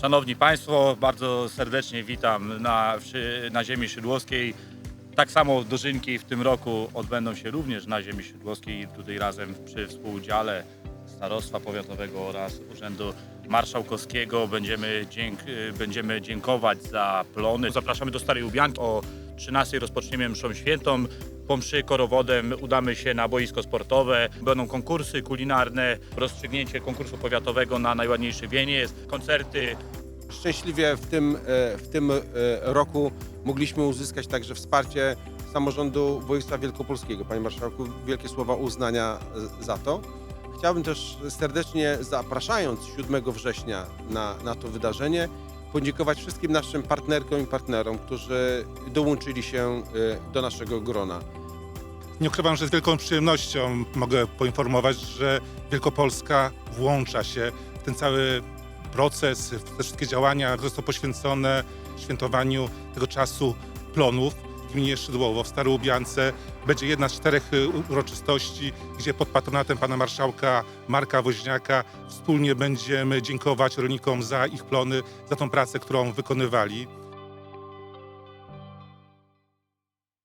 Szanowni Państwo, bardzo serdecznie witam na, na ziemi szydłowskiej. Tak samo dożynki w tym roku odbędą się również na ziemi szydłowskiej, tutaj razem przy współudziale Starostwa Powiatowego oraz Urzędu Marszałkowskiego. Będziemy, dzięk, będziemy dziękować za plony. Zapraszamy do Starej Ubianki. O 13 rozpoczniemy mszą świętą. Po mszy korowodem udamy się na boisko sportowe. Będą konkursy kulinarne, rozstrzygnięcie konkursu powiatowego na najładniejszy wieniec, koncerty, Szczęśliwie w tym, e, w tym e, roku mogliśmy uzyskać także wsparcie samorządu województwa wielkopolskiego. Panie Marszałku, wielkie słowa uznania e, za to. Chciałbym też serdecznie, zapraszając 7 września na, na to wydarzenie, podziękować wszystkim naszym partnerkom i partnerom, którzy dołączyli się e, do naszego grona. Nie ukrywam, że z wielką przyjemnością mogę poinformować, że Wielkopolska włącza się w ten cały proces, w te wszystkie działania, które zostały poświęcone świętowaniu tego czasu plonów gminie Szydłowo w Staroubiance. Będzie jedna z czterech y, uroczystości, gdzie pod patronatem pana marszałka Marka Woźniaka wspólnie będziemy dziękować rolnikom za ich plony, za tą pracę, którą wykonywali.